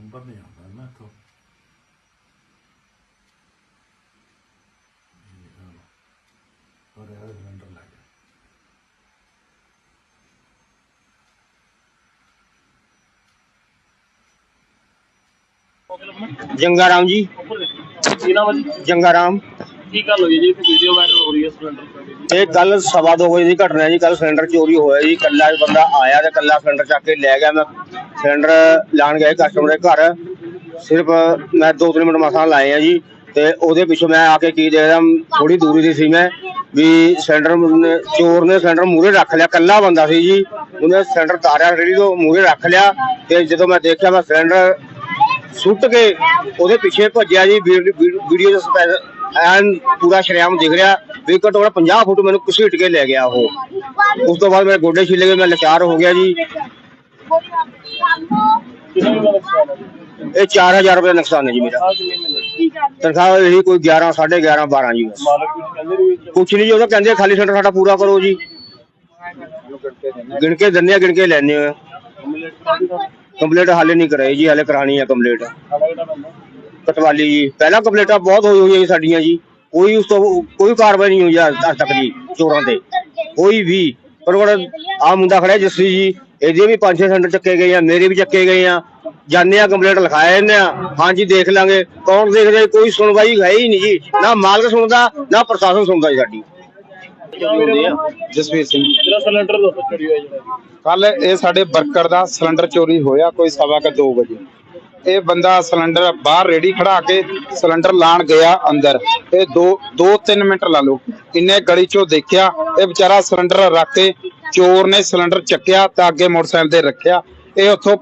Number ਨਹੀਂ ਆਉਂਦਾ ਨਾ ਇੱਥੋਂ ਹੋਰ ਇਹ ਸਿਲੰਡਰ ਲੱਗ ਗਿਆ ਜੰਗਾ ਰਾਮ ਜੀ ਕੀ ਜੀ ਜੰਗਾ ਰਾਮ ਕੀ ਗੱਲ ਹੋਈ ਜੀ? ਇੱਥੇ ਵੀਡੀਓ ਵਾਇਰਲ ਹੋ ਰਹੀ ਹੈ ਸਿਲੰਡਰ ਦੀ। ਇਹ ਕੱਲ ਸਵਾ ਦੋ ਵਜੇ ਦੀ ਘਟਨਾ ਜੀ। ਕੱਲ ਸਿਲੰਡਰ ਚੋਰੀ ਹੋਇਆ ਜੀ। ਕੱਲਾ ਬੰਦਾ ਆਇਆ ਤੇ ਕੱਲਾ ਸਿਲੰਡਰ ਚੱਕ ਕੇ ਲੈ ਗਿਆ। ਮੈਂ ਸਿਲੰਡਰ ਲਾਣ ਗਏ ਕਸਟਮਰ ਦੇ ਘਰ। ਸਿਰਫ ਮੈਂ ਦੋ ਤਿੰਨ ਮਿੰਟ ਮਸਾਂ ਲਾਏ ਆ ਜੀ। ਤੇ ਉਹਦੇ ਪਿੱਛੋਂ ਮੈਂ ਆ ਕੇ ਕੀ ਦੇਖਦਾ ਥੋੜੀ ਦੂਰੀ ਦੀ ਸੀ ਮੈਂ। ਵੀ ਸਿਲੰਡਰ ਨੇ- ਚੋਰ ਨੇ ਸਿਲੰਡਰ ਮੂਰੇ ਰੱਖ ਲਿਆ। ਕੱਲਾ ਬੰਦਾ ਸੀ ਜੀ। ਉਹਨੇ ਸਿਲੰਡਰ ਤਾਰਿਆ ਰੇੜੀ ਤੋਂ ਮੂਰੇ ਰੱਖ ਲਿਆ। ਤੇ ਜਦੋਂ ਮੈਂ ਦੇਖਿਆ ਮੈਂ ਸਿਲੰਡਰ ਸੁੱਟ ਕੇ ਉਹਦੇ ਪਿੱਛੇ ਭੱਜਿਆ ਜੀ। ਵੀਡੀਓ ਦੇ ਐਨ ਪੂਰਾ ਸ਼ਰੇਆਮ ਦਿਖ ਰਿਹਾ ਵੀ ਘੱਟੋ ਘੱਟ 50 ਫੁੱਟ ਮੈਨੂੰ ਘਸੀਟ ਕੇ ਲੈ ਗਿਆ ਉਹ। ਉਸ ਤੋਂ ਬਾਅਦ ਮੇਰੇ ਗੋਡੇ ਛਿੱਲੇ ਗਏ ਮੈਂ ਲਾਚਾਰ ਹੋ ਗਿਆ ਜੀ। ਹੈ? ਇਹ 4000 ਰੁਪਏ ਨੁਕਸਾਨ ਹੈ ਜੀ ਮੇਰਾ। ਤਨਖਾਹ ਇਹੀ ਕੋਈ 11 11.5 12 ਜੀ ਬਸ। ਕੁਛ ਨਹੀਂ ਜੀ ਉਹ ਕਹਿੰਦੇ ਖਾਲੀ ਸਿਲੰਡਰ ਸਾਡਾ ਪੂਰਾ ਕਰੋ ਜੀ। ਗਿਣ ਕੇ ਦਿੰਦੇ ਆ ਗਿਣ ਕੇ ਲੈਣੇ ਆ। ਕੰਪਲੀਟ ਹਾਲੇ ਨਹੀਂ ਕਰਾਈ ਜੀ ਹਾਲੇ ਕਰਾਣੀ ਆ ਕੰਪਲੀਟ। ਕਟਵਾਲੀ ਜੀ। ਪਹਿਲਾਂ ਕੰਪਲੀਟਾਂ ਬਹੁਤ ਹੋਈ ਹੋਈਆਂ ਜੀ ਸਾਡੀਆਂ ਜੀ। ਕੋਈ ਉਸ ਤੋਂ ਕੋਈ ਕਾਰਵਾਈ ਨਹੀਂ ਹੋਈ ਅੱਜ ਅੱਜ ਤੱਕ ਜੀ ਚੋਰਾਂ ਤੇ। ਕੋਈ ਵੀ ਪਰ ਉਹ ਆ ਮੁੰਡਾ ਖੜਿਆ ਜੱਸੀ ਜੀ। ਇਹਦੇ ਵੀ ਪੰਜ ਛੇ ਸੈਂਟਰ ਚੱਕੇ ਗਏ ਆ ਮੇਰੇ ਵੀ ਚੱਕੇ ਗਏ ਆ। ਜਾਣੇ ਆ ਕੰਪਲੀਟ ਲਿਖਾਏ ਇਹਨੇ ਆ। ਹਾਂਜੀ ਦੇਖ ਲਾਂਗੇ। ਕੌਣ ਦੇਖਦਾ ਜੀ? ਕੋਈ ਸੁਣਵਾਈ ਹੈ ਹੀ ਨਹੀਂ ਜੀ। ਨਾ ਮਾਲਕ ਸੁਣਦਾ ਨਾ ਪ੍ਰਸ਼ਾਸਨ ਸੁਣਦਾ ਜੀ ਸਾਡੀ। ਜਸਵੀਰ ਸਿੰਘ। ਜਿਹੜਾ ਸਿਲੰਡਰ ਦੱਸੋ ਚੋਰੀ ਹੋਇਆ ਜਿਹੜਾ ਕੱਲ ਇਹ ਸਾਡੇ ਵਰਕਰ ਦਾ ਸਿਲੰਡਰ ਚੋਰੀ ਹੋਇਆ ਕੋਈ ਸਵਾ ਕੁ ਦੋ ਵਜੇ। ਇਹ ਬੰਦਾ ਸਿਲੰਡਰ ਬਾਹਰ ਰੇੜੀ ਖੜਾ ਕੇ ਸਿਲੰਡਰ ਲਾਣ ਗਿਆ ਅੰਦਰ। ਇਹ 2 2 3 ਮਿੰਟ ਲਾ ਲਓ। ਇੰਨੇ ਗਲੀ ਚੋਂ ਦੇਖਿਆ, ਇਹ ਵਿਚਾਰਾ ਸਿਲੰਡਰ ਰੱਖ ਕੇ ਚੋਰ ਨੇ ਸਿਲੰਡਰ ਚੱਕਿਆ ਤਾਂ ਅੱਗੇ ਮੋਟਰਸਾਈਕਲ ਤੇ ਰੱਖਿਆ। ਇਹ ਉੱਥੋਂ